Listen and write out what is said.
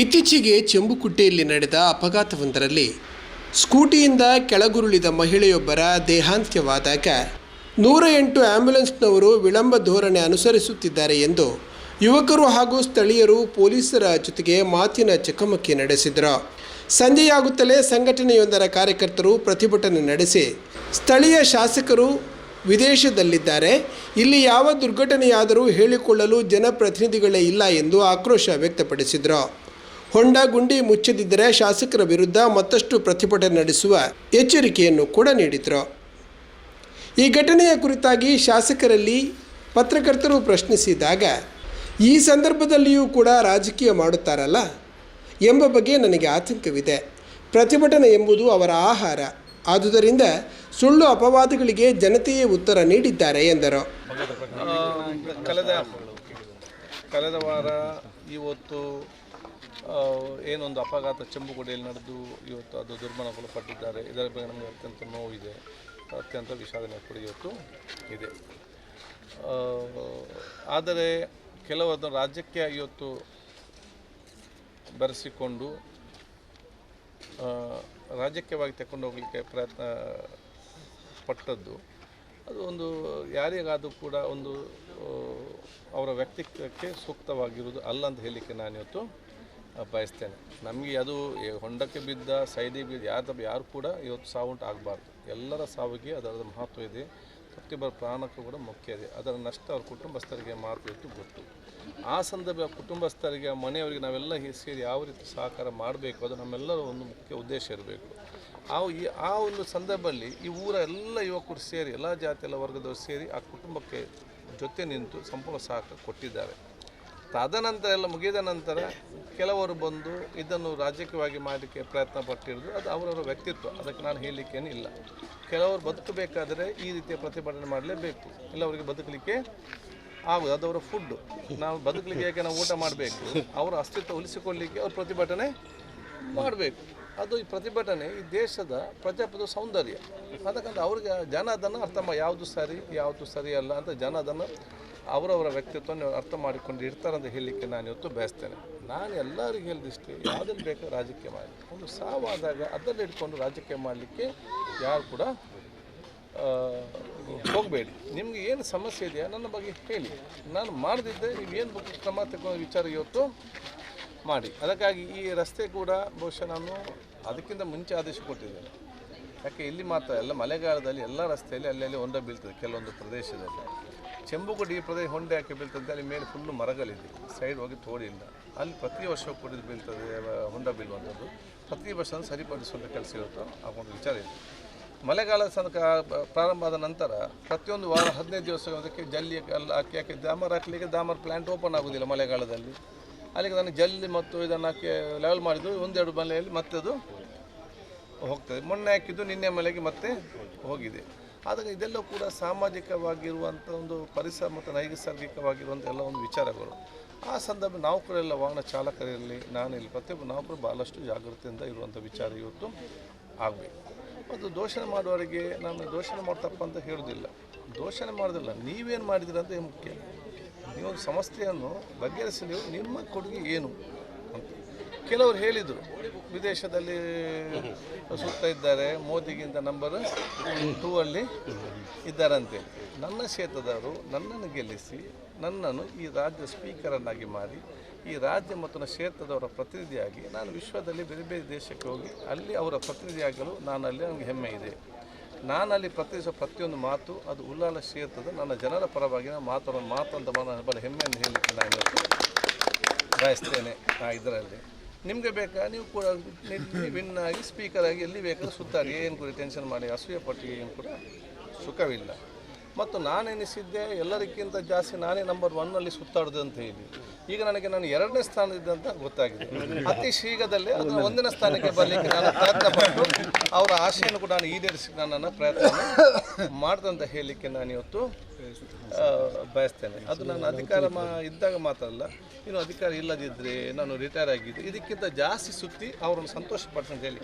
ಇತ್ತೀಚೆಗೆ ಚೆಂಬುಕುಟ್ಟೆಯಲ್ಲಿ ನಡೆದ ಅಪಘಾತವೊಂದರಲ್ಲಿ ಸ್ಕೂಟಿಯಿಂದ ಕೆಳಗುರುಳಿದ ಮಹಿಳೆಯೊಬ್ಬರ ದೇಹಾಂತ್ಯವಾದಾಗ ನೂರ ಎಂಟು ಆ್ಯಂಬುಲೆನ್ಸ್ನವರು ವಿಳಂಬ ಧೋರಣೆ ಅನುಸರಿಸುತ್ತಿದ್ದಾರೆ ಎಂದು ಯುವಕರು ಹಾಗೂ ಸ್ಥಳೀಯರು ಪೊಲೀಸರ ಜೊತೆಗೆ ಮಾತಿನ ಚಕಮಕಿ ನಡೆಸಿದರು. ಸಂಜೆಯಾಗುತ್ತಲೇ ಸಂಘಟನೆಯೊಂದರ ಕಾರ್ಯಕರ್ತರು ಪ್ರತಿಭಟನೆ ನಡೆಸಿ ಸ್ಥಳೀಯ ಶಾಸಕರು ವಿದೇಶದಲ್ಲಿದ್ದಾರೆ. ಇಲ್ಲಿ ಯಾವ ದುರ್ಘಟನೆಯಾದರೂ ಹೇಳಿಕೊಳ್ಳಲು ಜನಪ್ರತಿನಿಧಿಗಳೇ ಇಲ್ಲ ಎಂದು ಆಕ್ರೋಶ ವ್ಯಕ್ತಪಡಿಸಿದರು. ಹೊಂಡ ಗುಂಡಿ ಮುಚ್ಚದಿದ್ದರೆ ಶಾಸಕರ ವಿರುದ್ಧ ಮತ್ತಷ್ಟು ಪ್ರತಿಭಟನೆ ನಡೆಸುವ ಎಚ್ಚರಿಕೆಯನ್ನು ಕೂಡ ನೀಡಿದರು. ಈ ಘಟನೆಯ ಕುರಿತಾಗಿ ಶಾಸಕರಲ್ಲಿ ಪತ್ರಕರ್ತರು ಪ್ರಶ್ನಿಸಿದಾಗ, ಈ ಸಂದರ್ಭದಲ್ಲಿಯೂ ಕೂಡ ರಾಜಕೀಯ ಮಾಡುತ್ತಾರಲ್ಲ ಎಂಬ ಬಗ್ಗೆ ನನಗೆ ಆತಂಕವಿದೆ. ಪ್ರತಿಭಟನೆ ಎಂಬುದು ಅವರ ಆಹಾರ. ಆದುದರಿಂದ ಸುಳ್ಳು ಅಪವಾದಗಳಿಗೆ ಜನತೆಯೇ ಉತ್ತರ ನೀಡಿದ್ದಾರೆ ಎಂದರು. ಕಳೆದ ವಾರ ಇವತ್ತು ಏನೊಂದು ಅಪಘಾತ ಚೆಂಬುಗುಡಿಯಲ್ಲಿ ನಡೆದು ಇವತ್ತು ಅದು ದುರ್ಮರಣಗೊಳಪಟ್ಟಿದ್ದಾರೆ ಇದರ ಬಗ್ಗೆ ನಮಗೆ ಅತ್ಯಂತ ನೋವಿದೆ. ಅತ್ಯಂತ ವಿಷಾದನೆ ಕೂಡ ಇವತ್ತು ಇದೆ. ಆದರೆ ಕೆಲವೊಂದು ರಾಜ್ಯಕ್ಕೆ ಇವತ್ತು ಬೆರೆಸಿಕೊಂಡು ರಾಜಕೀಯವಾಗಿ ತಗೊಂಡು ಹೋಗಲಿಕ್ಕೆ ಪ್ರಯತ್ನ ಪಟ್ಟದ್ದು, ಅದು ಒಂದು ಯಾರಿಗಾದರೂ ಕೂಡ ಒಂದು ಅವರ ವ್ಯಕ್ತಿತ್ವಕ್ಕೆ ಸೂಕ್ತವಾಗಿರುವುದು ಅಲ್ಲ ಅಂತ ಹೇಳಲಿಕ್ಕೆ ನಾನಿವತ್ತು ಬಯಸ್ತೇನೆ. ನಮಗೆ ಅದು ಹೊಂಡಕ್ಕೆ ಬಿದ್ದ ಸೈಡಿಗೆ ಬಿದ್ದ ಯಾರು ಯಾರು ಕೂಡ ಇವತ್ತು ಸಾವುಂಟು ಆಗಬಾರ್ದು. ಎಲ್ಲರ ಸಾವಿಗೆ ಅದರ ಮಹತ್ವ ಇದೆ. ಪ್ರತಿಯೊಬ್ಬರ ಪ್ರಾಣಕ್ಕೂ ಕೂಡ ಮುಖ್ಯ ಇದೆ. ಅದರ ನಷ್ಟ ಅವ್ರ ಕುಟುಂಬಸ್ಥರಿಗೆ ಮಾತ್ರ ಇತ್ತು ಗೊತ್ತು. ಆ ಸಂದರ್ಭ ಕುಟುಂಬಸ್ಥರಿಗೆ, ಮನೆಯವರಿಗೆ ನಾವೆಲ್ಲ ಸೇರಿ ಯಾವ ರೀತಿ ಸಹಕಾರ ಮಾಡಬೇಕು, ಅದು ನಮ್ಮೆಲ್ಲರ ಒಂದು ಮುಖ್ಯ ಉದ್ದೇಶ ಇರಬೇಕು. ಆ ಈ, ಆ ಒಂದು ಸಂದರ್ಭದಲ್ಲಿ ಈ ಊರ ಎಲ್ಲ ಯುವಕರು ಸೇರಿ, ಎಲ್ಲ ಜಾತಿ, ಎಲ್ಲ ವರ್ಗದವರು ಸೇರಿ ಆ ಕುಟುಂಬಕ್ಕೆ ಜೊತೆ ನಿಂತು ಸಂಪೂರ್ಣ ಸಹಕಾರ ಕೊಟ್ಟಿದ್ದಾರೆ. ತದನಂತರ ಎಲ್ಲ ಮುಗಿದ ನಂತರ ಕೆಲವರು ಬಂದು ಇದನ್ನು ರಾಜಕೀಯವಾಗಿ ಮಾಡಲಿಕ್ಕೆ ಪ್ರಯತ್ನ ಪಟ್ಟಿರೋದು ಅದು ಅವರವರ ವ್ಯಕ್ತಿತ್ವ. ಅದಕ್ಕೆ ನಾನು ಹೇಳಲಿಕ್ಕೇನು ಇಲ್ಲ. ಕೆಲವರು ಬದುಕಬೇಕಾದರೆ ಈ ರೀತಿಯ ಪ್ರತಿಭಟನೆ ಮಾಡಲೇಬೇಕು. ಇಲ್ಲ, ಅವರಿಗೆ ಬದುಕಲಿಕ್ಕೆ ಆಗುದು ಅದು ಅವರ ಫುಡ್ಡು ನಾವು ಬದುಕಲಿಕ್ಕೆ ಹೇಗೆ ನಾವು ಊಟ ಮಾಡಬೇಕು? ಅವರ ಅಸ್ತಿತ್ವ ಉಳಿಸಿಕೊಳ್ಳಲಿಕ್ಕೆ ಅವ್ರ ಪ್ರತಿಭಟನೆ ಮಾಡಬೇಕು. ಅದು ಈ ಪ್ರತಿಭಟನೆ ಈ ದೇಶದ ಪ್ರಜಾಪ್ರಭುತ್ವ ಸೌಂದರ್ಯ. ಅದಕ್ಕಂತ ಅವ್ರಿಗೆ ಜನ ಅದನ್ನು ಅರ್ಥ ಮಾ ಯಾವುದು ಸರಿ ಯಾವುದು ಸರಿ ಅಲ್ಲ ಅಂತ ಜನ ಅದನ್ನು ಅವರವರ ವ್ಯಕ್ತಿತ್ವವನ್ನು ಅರ್ಥ ಮಾಡಿಕೊಂಡು ಅಂತ ಹೇಳಲಿಕ್ಕೆ ನಾನು ಇವತ್ತು ಬಯಸ್ತೇನೆ. ನಾನು ಎಲ್ಲರಿಗೂ ಹೇಳಿದಿಷ್ಟೇ ಯಾವುದಲ್ಲಿ ಬೇಕೋ ರಾಜಕೀಯ ಮಾಡಿ. ಒಂದು ಸಾವಾದಾಗ ಅದನ್ನು ಇಟ್ಕೊಂಡು ರಾಜಕೀಯ ಮಾಡಲಿಕ್ಕೆ ಯಾರು ಕೂಡ ಹೋಗಬೇಡಿ. ನಿಮಗೆ ಏನು ಸಮಸ್ಯೆ ಇದೆಯಾ? ನನ್ನ ಬಗ್ಗೆ ಹೇಳಿ. ನಾನು ಮಾಡದಿದ್ದೆ, ನೀವೇನು ಕ್ರಮ ತಗೊಂಡು ವಿಚಾರ ಇವತ್ತು? ಮಾಡಿ. ಅದಕ್ಕಾಗಿ ಈ ರಸ್ತೆ ಕೂಡ ಬಹುಶಃ ನಾನು ಅದಕ್ಕಿಂತ ಮುಂಚೆ ಆದೇಶ ಕೊಟ್ಟಿದ್ದೇನೆ. ಯಾಕೆ ಇಲ್ಲಿ ಮಾತ್ರ ಎಲ್ಲ ಮಳೆಗಾಲದಲ್ಲಿ ಎಲ್ಲ ರಸ್ತೆಯಲ್ಲಿ ಅಲ್ಲಲ್ಲಿ ಹೊಂಡ ಬೀಳ್ತದೆ, ಕೆಲವೊಂದು ಪ್ರದೇಶದಲ್ಲಿ. ಚೆಂಬುಗುಡಿ ಈ ಪ್ರದೇಶ ಹೊಂಡೆ ಹಾಕಿ ಬೀಳ್ತದೆ, ಅಲ್ಲಿ ಮೇಲೆ ಫುಲ್ಲು ಮರಗಳಿದೆ. ಸೈಡ್ ಹೋಗಿ ತೋಡಿಲ್ಲ. ಅಲ್ಲಿ ಪ್ರತಿ ವರ್ಷ ಕುಡಿದು ಬೀಳ್ತದೆ ಹೊಂಡ ಬೀಳುವಂಥದ್ದು. ಪ್ರತಿ ವರ್ಷ ಸರಿಪಡಿಸುವಂಥ ಕೆಲಸ ಇರುತ್ತೋ? ಆ ವಿಚಾರ ಇದೆ. ಮಳೆಗಾಲ ತನಕ ಪ್ರಾರಂಭ ಆದ ನಂತರ ಪ್ರತಿಯೊಂದು ವಾರ ಹದಿನೈದು ದಿವಸ ಅದಕ್ಕೆ ಜಲ್ಲಿ ಅಲ್ಲಿ ಹಾಕಿ ಹಾಕಿ, ದಾಮರ್ ಹಾಕಲಿಕ್ಕೆ ದಾಮರ್ ಪ್ಲ್ಯಾಂಟ್ ಓಪನ್ ಆಗೋದಿಲ್ಲ ಮಳೆಗಾಲದಲ್ಲಿ. ಅಲ್ಲಿಗೆ ನಾನು ಜಲ್ಲಿ ಮತ್ತು ಇದನ್ನು ಲೆವೆಲ್ ಮಾಡಿದ್ದು, ಒಂದೆರಡು ಮಲೆಯಲ್ಲಿ ಮತ್ತೆ ಅದು ಹೋಗ್ತದೆ. ಮೊನ್ನೆ ಹಾಕಿದ್ದು, ನಿನ್ನೆ ಮಲೆಗೆ ಮತ್ತೆ ಹೋಗಿದೆ. ಆದರೆ ಇದೆಲ್ಲ ಕೂಡ ಸಾಮಾಜಿಕವಾಗಿರುವಂಥ ಒಂದು ಪರಿಸರ ಮತ್ತು ನೈಸರ್ಗಿಕವಾಗಿರುವಂಥ ಎಲ್ಲ ಒಂದು ವಿಚಾರಗಳು. ಆ ಸಂದರ್ಭ ನಾವು ಕೂಡ ಎಲ್ಲ ವಾಹನ ಚಾಲಕರಲ್ಲಿ ನಾನಿಲ್ಲಿ ಪ್ರತಿಯೊಬ್ಬ, ನಾವು ಕೂಡ ಭಾಳಷ್ಟು ಜಾಗೃತಿಯಿಂದ ಇರುವಂಥ ವಿಚಾರ ಇವತ್ತು ಆಗಬೇಕು. ಮತ್ತು ದೋಷಣೆ ಮಾಡುವವರಿಗೆ ನಾನು ದೋಷಣೆ ಮಾಡ್ತಪ್ಪ ಅಂತ ಹೇಳೋದಿಲ್ಲ. ದೋಷಣೆ ಮಾಡೋದಿಲ್ಲ. ನೀವೇನು ಮಾಡಿದಿರ ಅಂತ ಮುಖ್ಯ. ನೀವೊಂದು ಸಮಸ್ಯೆಯನ್ನು ನೀವು ನಿಮ್ಮ ಕೊಡುಗೆ ಏನು ಅಂತ. ಕೆಲವರು ಹೇಳಿದರು, ವಿದೇಶದಲ್ಲಿ ಸುತ್ತ ಇದ್ದಾರೆ, ಮೋದಿಗಿಂತ ನಂಬರ್ ಟೂ ಅಲ್ಲಿ ಇದ್ದಾರಂತೆ. ನನ್ನ ಕ್ಷೇತ್ರದವರು ನನ್ನನ್ನು ಗೆಲ್ಲಿಸಿ, ನನ್ನನ್ನು ಈ ರಾಜ್ಯ ಸ್ಪೀಕರನ್ನಾಗಿ ಮಾಡಿ, ಈ ರಾಜ್ಯ ಮತ್ತು ನನ್ನ ಕ್ಷೇತ್ರದವರ ಪ್ರತಿನಿಧಿಯಾಗಿ ನಾನು ವಿಶ್ವದಲ್ಲಿ ಬೇರೆ ಬೇರೆ ದೇಶಕ್ಕೆ ಹೋಗಿ ಅಲ್ಲಿ ಅವರ ಪ್ರತಿನಿಧಿಯಾಗಲು ನಾನು ಅಲ್ಲಿ ನನಗೆ ಹೆಮ್ಮೆ ಇದೆ. ನಾನು ಪ್ರತಿಸ ಪ್ರತಿನಿಧಿಸುವ ಪ್ರತಿಯೊಂದು ಮಾತು ಅದು ಉಲ್ಲಾಲ ಸೇರ್ತದೆ. ನನ್ನ ಜನರ ಪರವಾಗಿ ನಾನು ಮಾತನ್ನು ಮಾತು ಅಂತ ನಾನು ಬಹಳ ಹೆಮ್ಮೆಯನ್ನು ಹೇಳಲಿಕ್ಕೆ ನಾನು ಬಯಸ್ತೇನೆ ಆ ಇದರಲ್ಲಿ. ನಿಮಗೆ ಬೇಕಾ? ನೀವು ಕೂಡ ವಿನ್ ಆಗಿ ಸ್ಪೀಕರ್ ಆಗಿ ಎಲ್ಲಿ ಬೇಕಾದ್ರೂ ಸುತ್ತಾಡಿ. ಏನು ಕೂಡ ಟೆನ್ಷನ್ ಮಾಡಿ, ಅಸೂಯೆ ಪಟ್ಟು ಏನು ಕೂಡ ಸುಖವಿಲ್ಲ. ಮತ್ತು ನಾನೆನಿಸಿದ್ದೆ ಎಲ್ಲರಿಗಿಂತ ಜಾಸ್ತಿ ನಾನೇ ನಂಬರ್ ಒನ್ನಲ್ಲಿ ಸುತ್ತಾಡೋದು ಅಂತ ಹೇಳಿ. ಈಗ ನನಗೆ ನಾನು ಎರಡನೇ ಸ್ಥಾನದಿದ್ದೆ ಅಂತ ಗೊತ್ತಾಗಿದೆ. ಅತಿ ಶೀಘ್ರದಲ್ಲೇ ಅದು ಒಂದನೇ ಸ್ಥಾನಕ್ಕೆ ಬರಲಿಕ್ಕೆ ನಾನು ಪ್ರಯತ್ನ ಪಟ್ಟು ಅವರ ಆಶೆಯನ್ನು ಕೂಡ ನಾನು ಈಡೇರಿಸಿ ನನ್ನನ್ನು ಪ್ರಯತ್ನ ಮಾಡ್ದಂತ ಹೇಳಲಿಕ್ಕೆ ನಾನು ಇವತ್ತು ಬಯಸ್ತೇನೆ. ಅದು ನಾನು ಅಧಿಕಾರ ಮಾ, ಇದ್ದಾಗ ಮಾತ್ರ ಅಲ್ಲ, ಇನ್ನು ಅಧಿಕಾರ ಇಲ್ಲದಿದ್ದರೆ ನಾನು ರಿಟೈರ್ ಆಗಿದ್ದೆ, ಇದಕ್ಕಿಂತ ಜಾಸ್ತಿ ಸುತ್ತಿ ಅವರನ್ನು ಸಂತೋಷ ಪಡ್ಸಂತ ಹೇಳಿ.